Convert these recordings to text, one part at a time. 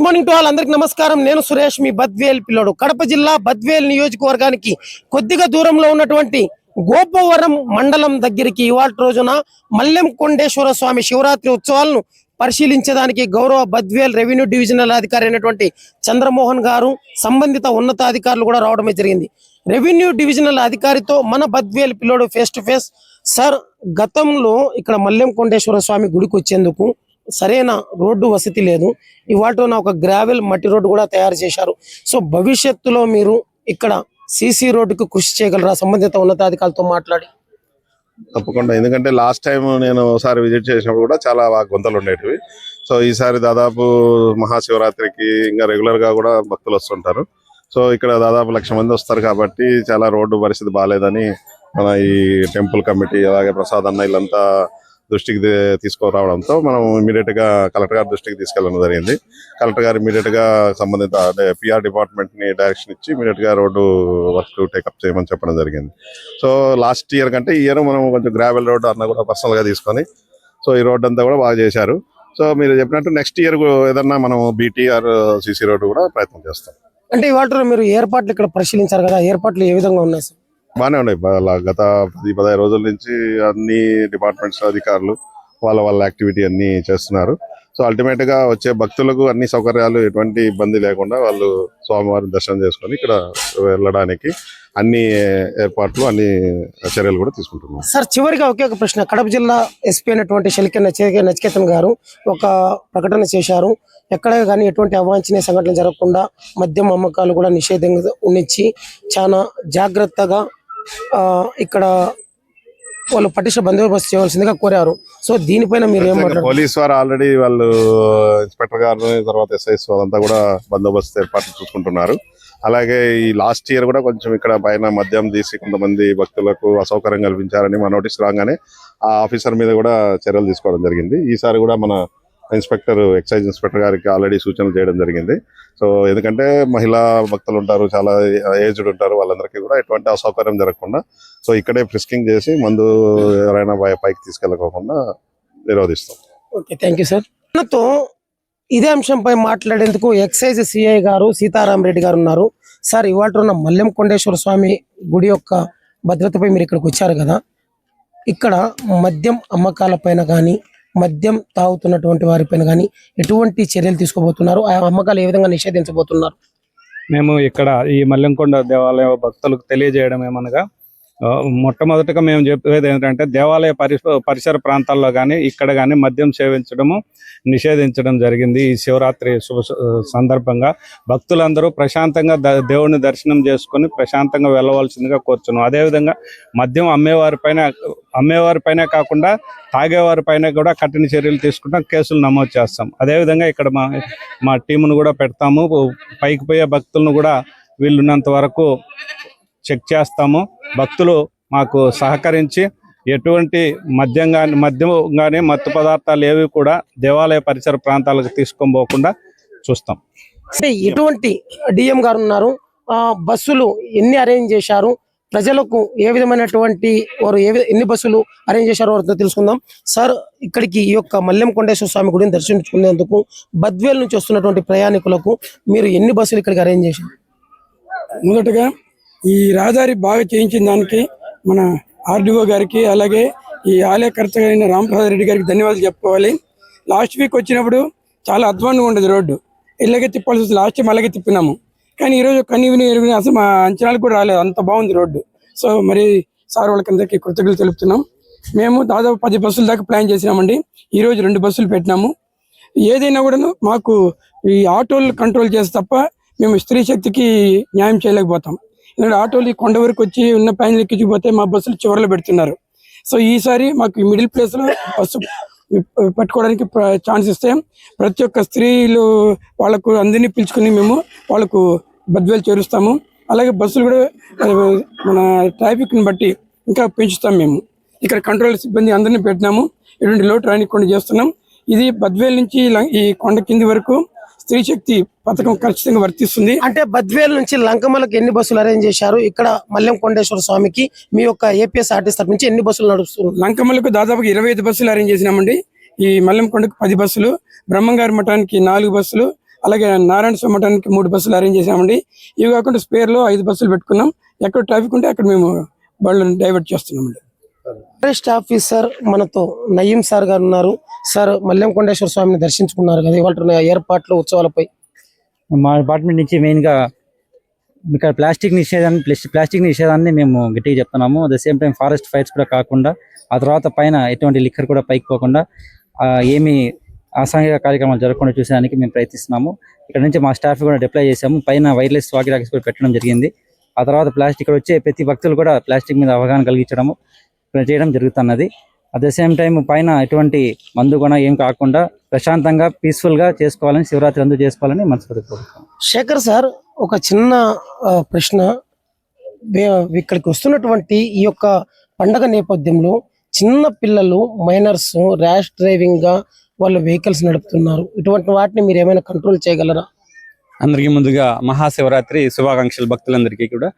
Good morning to all అందరికి నమస్కారం. నేను సురేష్ మీ బద్వేల్ పిల్లోడు. కడప జిల్లా బద్వేల్ నియోజకవర్గానికి కొద్దిగా దూరంలో ఉన్నటువంటి గోపవరం మండలం దగ్గరికి ఇవాళ రోజున మల్లెం కొండేశ్వర స్వామి శివరాత్రి ఉత్సవాలను పరిశీలించడానికి గౌరవ బద్వేల్ రెవెన్యూ డివిజనల్ అధికారి అయినటువంటి చంద్రమోహన్ గారు సంబంధిత ఉన్నతాధికారులు కూడా రావడమే జరిగింది. రెవెన్యూ డివిజనల్ అధికారితో మన బద్వేల్ పిల్లోడు ఫేస్ టు ఫేస్ సార్ గతంలో ఇక్కడ మల్లెం కొండేశ్వర స్వామి గుడికి వచ్చేందుకు సరైన రోడ్డు వసతి లేదు. ఇవాళ ఒక గ్రావెల్ మట్టి రోడ్డు కూడా తయారు చేశారు. సో భవిష్యత్తులో మీరు ఇక్కడ సీసీ రోడ్డుకు కృషి చేయగలరా? సంబంధిత ఉన్నతాధికారులతో మాట్లాడి. తప్పకుండా. ఎందుకంటే లాస్ట్ టైం నేను ఒకసారి విజిట్ చేసినప్పుడు కూడా చాలా గుంతలు ఉండేటివి. సో ఈసారి దాదాపు మహాశివరాత్రికి ఇంకా రెగ్యులర్గా కూడా భక్తులు వస్తుంటారు. సో ఇక్కడ దాదాపు లక్ష మంది వస్తారు కాబట్టి చాలా రోడ్డు పరిస్థితి బాగాలేదని మన ఈ టెంపుల్ కమిటీ అలాగే ప్రసాద్ అన్న వీళ్ళంతా దృష్టికి తీసుకురావడంతో మనం ఇమీడియట్గా కలెక్టర్ గారి దృష్టికి తీసుకెళ్ళడం జరిగింది. కలెక్టర్ గారు ఇమీడియట్గా సంబంధిత అంటే పిఆర్ డిపార్ట్మెంట్ని డైరెక్షన్ ఇచ్చి ఇమీడియట్గా రోడ్డు వర్క్ టేకప్ చేయమని చెప్పడం జరిగింది. సో లాస్ట్ ఇయర్ కంటే ఈ ఇయర్ మనం కొంచెం గ్రావెల్ రోడ్డు అన్న కూడా పర్సనల్గా తీసుకొని సో ఈ రోడ్డు అంతా కూడా బాగా చేశారు. సో మీరు చెప్పినట్టు నెక్స్ట్ ఇయర్ ఏదన్నా మనం బీటీఆర్ సిసి రోడ్డు కూడా ప్రయత్నం చేస్తాం. అంటే ఇవాళ మీరు ఏర్పాట్లు ఇక్కడ పరిశీలించారు కదా ఏర్పాట్లు ఏ విధంగా ఉన్నాయి సార్? బాగానే ఉన్నాయి. గత పది పదహైదు రోజుల నుంచి అన్ని డిపార్ట్మెంట్స్ అధికారులు వాళ్ళ వాళ్ళ యాక్టివిటీ అన్ని చేస్తున్నారు. సో అల్టిమేట్గా వచ్చే భక్తులకు అన్ని సౌకర్యాలు ఎటువంటి ఇబ్బంది లేకుండా వాళ్ళు స్వామివారిని దర్శనం చేసుకొని ఇక్కడ వెళ్ళడానికి అన్ని ఏర్పాట్లు అన్ని చర్యలు కూడా తీసుకుంటున్నాం సార్ చివరిగా ఒకే ఒక ప్రశ్న. కడప జిల్లా ఎస్పీ అయినటువంటి శలిక నచే నచికేతన్ గారు ఒక ప్రకటన చేశారు. ఎక్కడ కానీ ఎటువంటి అవాంఛనీయ సంఘటనలు జరగకుండా మద్యం అమ్మకాలు కూడా నిషేధంగా ఉంచి చాలా జాగ్రత్తగా ఇక్కడ వాళ్ళు పటిష్ట బందోబస్తు చేయవలసిందిగా కోరారు. సో దీనిపైన మీరు ఏం మాట్లాడారు పోలీస్ వారు ఆల్రెడీ వాళ్ళు ఇన్స్పెక్టర్ గారు తర్వాత ఎస్ఐస్ వాళ్ళంతా కూడా బందోబస్తు ఏర్పాట్లు చూసుకుంటున్నారు. అలాగే ఈ లాస్ట్ ఇయర్ కూడా కొంచెం ఇక్కడ పైన మద్యం తీసి కొంతమంది భక్తులకు అసౌకర్యం కల్పించారని మా నోటీస్ రాగానే ఆ ఆఫీసర్ మీద కూడా చర్యలు తీసుకోవడం జరిగింది. ఈసారి కూడా మన ఇన్స్పెక్టర్ ఎక్సైజ్ ఇన్స్పెక్టర్ గారికి ఆల్రెడీ సూచనలు చేయడం జరిగింది. సో ఎందుకంటే మహిళా భక్తులు ఉంటారు చాలా ఏజ్డ్ ఉంటారు వాళ్ళందరికీ కూడా ఎటువంటి అసౌకర్యం జరగకుండా సో ఇక్కడే ఫ్రిస్కింగ్ చేసి మందు ఎవరైనా పై- పైకి తీసుకెళ్ళకోకుండా నిరోధిస్తాం. Okay thank you sir. మనతో ఇదే అంశంపై మాట్లాడేందుకు ఎక్సైజ్ సిఐ గారు సీతారాం రెడ్డి గారు ఉన్నారు. సార్ ఇవాళ ఉన్న మల్లెం కొండేశ్వర స్వామి గుడి యొక్క భద్రతపై మీరు ఇక్కడికి వచ్చారు కదా. ఇక్కడ మద్యం అమ్మకాల పైన కానీ మద్యం తాగుతున్నటువంటి వారిపైన కానీ ఎటువంటి చర్యలు తీసుకోబోతున్నారు? ఆ అమ్మకాలు ఏ విధంగా నిషేధించబోతున్నారు? మేము ఇక్కడ ఈ మల్లెంకొండ దేవాలయ భక్తులకు తెలియజేయడం ఏమనగా మొట్టమొదటిగా మేము చెప్పేది ఏంటంటే దేవాలయ పరి పరిసర ప్రాంతాల్లో కానీ ఇక్కడ కానీ మద్యం సేవించడము నిషేధించడం జరిగింది ఈ శివరాత్రి శుభ స- సందర్భంగా. భక్తులందరూ ప్రశాంతంగా ద- దేవుని దర్శనం చేసుకొని ప్రశాంతంగా వెళ్ళవలసిందిగా కోరుచున్నాం. అదేవిధంగా మద్యం అమ్మేవారిపైన అమ్మేవారిపైనే కాకుండా తాగేవారిపైన కూడా కఠిన చర్యలు తీసుకుంటాం కేసులు నమోదు చేస్తాం. అదేవిధంగా ఇక్కడ మా మా టీమును కూడా పెడతాము. పైకి పోయే భక్తులను కూడా వీళ్ళున్నంత వరకు చెక్ చేస్తాము. భక్తులు మాకు సహకరించి ఎటువంటి మద్యం కానీ మద్యం కానీ మత్తు పదార్థాలు ఏవి కూడా దేవాలయ పరిసర ప్రాంతాలకు తీసుకొని పోకుండా చూస్తాం. ఎటువంటి డిఎం గారు ఉన్నారు? ఆ బస్సులు ఎన్ని అరేంజ్ చేశారు? ప్రజలకు ఏ విధమైనటువంటి వారు ఏ విధ- ఎన్ని బస్సులు అరేంజ్ చేశారో వారితో తెలుసుకుందాం. సార్ ఇక్కడికి ఈ యొక్క మల్లెం కొండేశ్వర స్వామి గుడిని దర్శించుకునేందుకు బద్వేల్ నుంచి వస్తున్నటువంటి ప్రయాణికులకు మీరు ఎన్ని బస్సులు ఇక్కడికి అరేంజ్ చేశారు? మొదటగా ఈ రహదారి బాగా చేయించిన దానికి మన ఆర్డీఓ గారికి అలాగే ఈ ఆలయకర్త అయిన రామప్రసాద్ రెడ్డి గారికి ధన్యవాదాలు చెప్పుకోవాలి. లాస్ట్ వీక్ వచ్చినప్పుడు చాలా అధ్వానంగా ఉండేది రోడ్డు. ఇలాగే తిప్పాల్సి వస్తుంది లాస్ట్ టైం అలాగే తిప్పినాము. కానీ ఈరోజు కన్నీ ఎరుగుని అసలు మా అంచనాలు కూడా రాలేదు. అంత బాగుంది రోడ్డు. సో మరి సార్ వాళ్ళకందరికీ కృతజ్ఞతలు తెలుపుతున్నాం. మేము దాదాపు పది బస్సుల దాకా ప్లాన్ చేసినామండి. ఈరోజు రెండు బస్సులు పెట్టినాము. ఏదైనా కూడాను మాకు ఈ ఆటోలు కంట్రోల్ చేస్తే తప్ప మేము స్త్రీ శక్తికి న్యాయం చేయలేకపోతాం. ఎందుకంటే ఆటోలు ఈ కొండ వరకు వచ్చి ఉన్న పైన ఎక్కించిపోతే మా బస్సులు చివరిలో పెడుతున్నారు. సో ఈసారి మాకు మిడిల్ ప్లేస్లో బస్సు పెట్టుకోవడానికి ఛాన్స్ ఇస్తే ప్రతి ఒక్క స్త్రీలు వాళ్ళకు అందరినీ పిలుచుకుని మేము వాళ్ళకు బద్వేలు చేరుస్తాము. అలాగే బస్సులు కూడా మన ట్రాఫిక్ని బట్టి ఇంకా పెంచుతాం మేము. ఇక్కడ కంట్రోల్ సిబ్బంది అందరినీ పెట్టినాము. ఎటువంటి లోటు రానికుండా చేస్తున్నాం. ఇది బద్వేల్ నుంచి ఈ కొండ కింది వరకు స్త్రీ శక్తి పథకం ఖచ్చితంగా వర్తిస్తుంది. అంటే బద్వేల్ నుంచి లంకమలకు ఎన్ని బస్సులు అరేంజ్ చేశారు? ఇక్కడ మల్లెం కొండేశ్వర స్వామికి మీ యొక్క ఏపీఎస్ ఆర్టీసీ తరఫు నుంచి ఎన్ని బస్సులు నడుస్తున్నారు లంకమ్మలకు దాదాపుగా ఇరవై ఐదు బస్సులు అరేంజ్ చేసినామండి. ఈ మల్లెంకొండకు పది బస్సులు బ్రహ్మంగారి మఠానికి నాలుగు బస్సులు అలాగే నారాయణ స్వామి మఠానికి మూడు బస్సులు అరేంజ్ చేసామండి ఇవి కాకుండా స్పేర్లో ఐదు బస్సులు పెట్టుకున్నాం. ఎక్కడ ట్రాఫిక్ ఉంటే అక్కడ మేము బళ్ళని డైవర్ట్ చేస్తున్నామండి. ఫారెస్ట్ ఆఫీసర్ మనతో నయీం సార్ గారు ఉన్నారు. సార్ మల్లెం కొండేశ్వర స్వామిని దర్శించుకున్నారు కదా ఇవాళ ఏర్పాట్లు ఉత్సవాలపై. మా డిపార్ట్మెంట్ నుంచి మెయిన్గా ఇక్కడ ప్లాస్టిక్ నిషేధాన్ని ప్లాస్టిక్ నిషేధాన్ని మేము గట్టిగా చెప్తున్నాము. At the same time forest fires కూడా కాకుండా ఆ తర్వాత పైన ఎటువంటి లిక్కర్ కూడా పైకి పోకుండా ఏమి అసాంఘిక కార్యక్రమాలు జరగకుండా చూసేదానికి మేము ప్రయత్నిస్తున్నాము. ఇక్కడ నుంచి మా స్టాఫ్ కూడా డిప్లై చేసాము పైన వైర్లెస్ వాకి రాకెట్స్ కూడా పెట్టడం జరిగింది. ఆ తర్వాత ప్లాస్టిక్ ఇక్కడ వచ్చే ప్రతి భక్తులు కూడా ప్లాస్టిక్ మీద అవగాహన కలిగించడము చేయడం జరుగుతున్నది. అట్ ద సేమ్ టైం పైన ఎటువంటి మందు కూడా ఏం కాకుండా ప్రశాంతంగా పీస్ఫుల్గా చేసుకోవాలని శివరాత్రి అందు చేసుకోవాలని మనస్ఫూర్తి శేఖర్ సార్ ఒక చిన్న ఆ, ప్రశ్న. ఇక్కడికి వస్తున్నటువంటి ఈ యొక్క పండగ నేపథ్యంలో చిన్న పిల్లలు మైనర్స్ ర్యాష్ డ్రైవింగ్గా వాళ్ళు వెహికల్స్ నడుపుతున్నారు. ఇటువంటి వాటిని మీరు ఏమైనా కంట్రోల్ చేయగలరా? అందరికీ ముందుగా మహాశివరాత్రి శుభాకాంక్షలు భక్తులందరికీ కూడా.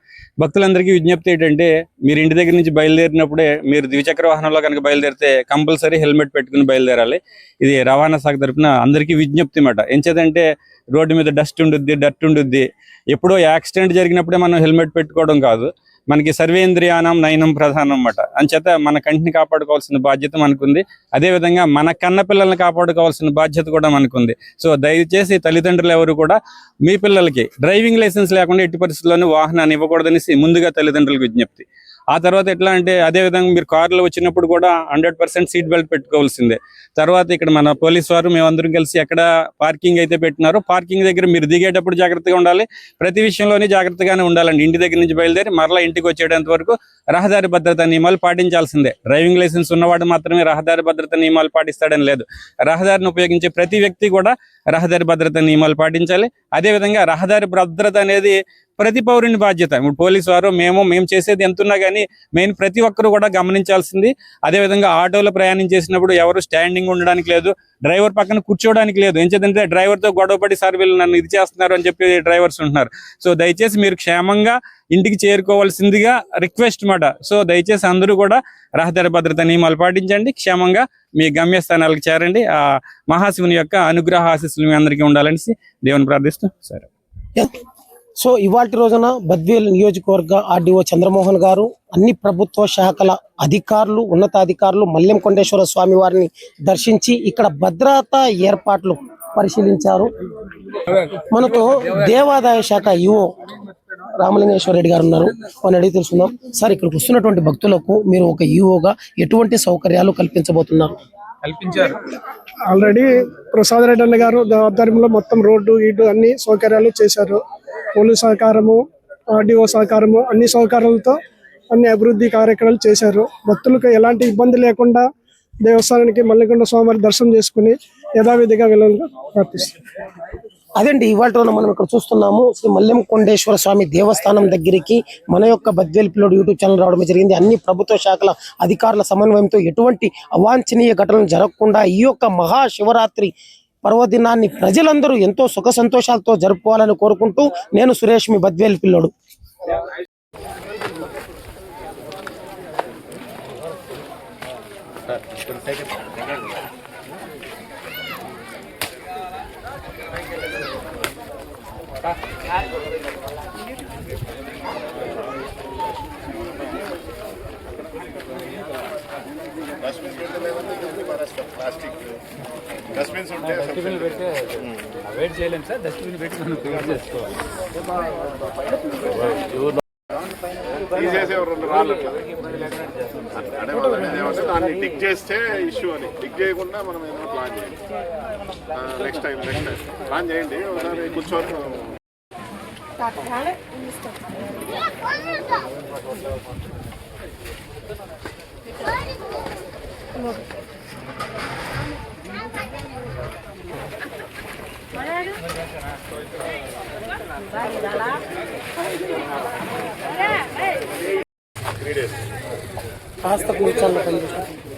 భక్తులందరికీ విజ్ఞప్తి ఏంటంటే మీరు ఇంటి దగ్గర నుంచి బయలుదేరినప్పుడే మీరు ద్విచక్ర వాహనంలో కనుక బయలుదేరితే కంపల్సరీ హెల్మెట్ పెట్టుకుని బయలుదేరాలి. ఇది రవాణా శాఖ తరఫున అందరికీ విజ్ఞప్తి మాట. ఎంచేదంటే రోడ్డు మీద డస్ట్ ఉండుద్ది డట్ ఉండుద్ది. ఎప్పుడో యాక్సిడెంట్ జరిగినప్పుడే మనం హెల్మెట్ పెట్టుకోవడం కాదు. మనకి సర్వేంద్రియానం నయనం ప్రధానం అన్నమాట అంచేత మన కంటిని కాపాడుకోవాల్సిన బాధ్యత మనకుంది. అదేవిధంగా మన కన్న పిల్లల్ని కాపాడుకోవాల్సిన బాధ్యత కూడా మనకుంది. సో దయచేసి తల్లిదండ్రులు ఎవరు కూడా మీ పిల్లలకి డ్రైవింగ్ లైసెన్స్ లేకుండా ఎట్టి పరిస్థితుల్లోనూ వాహనాన్ని ఇవ్వకూడదనేసి ముందుగా తల్లిదండ్రులకు విజ్ఞప్తి. ఆ తర్వాత ఎట్లా అంటే అదే విధంగా మీరు కారులో వచ్చినప్పుడు కూడా హండ్రెడ్ పర్సెంట్ సీట్ బెల్ట్ పెట్టుకోవాల్సిందే. తర్వాత ఇక్కడ మన పోలీస్ వారు మేమందరం కలిసి ఎక్కడ పార్కింగ్ అయితే పెట్టినారో పార్కింగ్ దగ్గర మీరు దిగేటప్పుడు జాగ్రత్తగా ఉండాలి. ప్రతి విషయంలోనే జాగ్రత్తగానే ఉండాలండి. ఇంటి దగ్గర నుంచి బయలుదేరి మరలా ఇంటికి వచ్చేటంత వరకు రహదారి భద్రతా నియమాలు పాటించాల్సిందే. డ్రైవింగ్ లైసెన్స్ ఉన్నవాడు మాత్రమే రహదారి భద్రతా నియమాలు పాటిస్తాడని లేదు. రహదారిని ఉపయోగించే ప్రతి వ్యక్తి కూడా రహదారి భద్రతా నియమాలు పాటించాలి. అదేవిధంగా రహదారి భద్రత అనేది ప్రతి పౌరుని బాధ్యత. ఇప్పుడు పోలీసు వారు మేము మేము చేసేది ఎంతున్నా కానీ మెయిన్ ప్రతి ఒక్కరు కూడా గమనించాల్సింది. అదేవిధంగా ఆటోలో ప్రయాణం చేసినప్పుడు ఎవరు స్టాండింగ్ ఉండడానికి లేదు డ్రైవర్ పక్కన కూర్చోవడానికి లేదు. ఎంచేదంటే డ్రైవర్తో గొడవపడి సార్ వీళ్ళు నన్ను ఇది చేస్తున్నారు అని చెప్పి డ్రైవర్స్ ఉంటున్నారు. సో దయచేసి మీరు క్షేమంగా ఇంటికి చేరుకోవాల్సిందిగా రిక్వెస్ట్ మాట. సో దయచేసి అందరూ కూడా రహదారి భద్రత నియమాలు పాటించండి. క్షేమంగా మీ గమ్యస్థానాలకు చేరండి. ఆ మహాశివుని యొక్క అనుగ్రహ ఆశీస్సులు మీ అందరికీ ఉండాలనేసి దేవుని ప్రార్థిస్తూ సరే సో ఇవాటి రోజున బద్వేల్ నియోజకవర్గ ఆర్డీఓ చంద్రమోహన్ గారు అన్ని ప్రభుత్వ శాఖల అధికారులు ఉన్నతాధికారులు మల్లెం కొండేశ్వర స్వామి వారిని దర్శించి ఇక్కడ భద్రతా ఏర్పాట్లు పరిశీలించారు. మనతో దేవాదాయ శాఖ ఈఓ రామలింగేశ్వర రెడ్డి గారు ఉన్నారు. వారిని అడిగి తెలుసుకుందాం. సార్ ఇక్కడికి వస్తున్నటువంటి భక్తులకు మీరు ఒక ఈఓగా ఎటువంటి సౌకర్యాలు కల్పించబోతున్నారు? కల్పించారు. ఆల్రెడీ ప్రసాద్ రెడ్డి అన్న గారు ఆధ్వర్యంలో మొత్తం రోడ్డు ఇటు అన్ని సౌకర్యాలు చేశారు. పోలీస్ సహకారము ఆర్డీఓ సహకారము అన్ని సహకారాలతో అన్ని అభివృద్ధి కార్యక్రమాలు చేశారు. భక్తులకు ఎలాంటి ఇబ్బంది లేకుండా దేవస్థానానికి మల్లికొండ స్వామివారి దర్శనం చేసుకుని యథావిధిగా వెళ్ళాలని ప్రార్థిస్తున్నాం. అదండి ఇవాళ రోజున మనం ఇక్కడ చూస్తున్నాము శ్రీ మల్లెం కొండేశ్వర స్వామి దేవస్థానం దగ్గరికి మన యొక్క బద్వేల్ పిల్లోడు యూట్యూబ్ ఛానల్ రావడం జరిగింది. అన్ని ప్రభుత్వ శాఖల అధికారుల సమన్వయంతో ఎటువంటి అవాంఛనీయ ఘటనలు జరగకుండా ఈ యొక్క మహాశివరాత్రి పర్వదినాన్ని ప్రజలందరూ ఎంతో సుఖ సంతోషాలతో జరుపుకోవాలని కోరుకుంటూ నేను సురేష్ మీ బద్వేల్ పిల్లోడు. డస్ట్బిన్ పెడితే అవాయిడ్ చేయలేము సార్ డస్ట్బిన్ పెట్టి మనం క్లియర్ చేసుకోవాలి. దాన్ని టిక్ చేస్తే ఇష్యూ అని. టిక్ చేయకుండా మనం ఏదైనా ప్లాన్ చేయాలి. Next time next time plan చేయండి ఒకసారి కూర్చొని కాస్త కూర్చోండి పనిచేస్తాం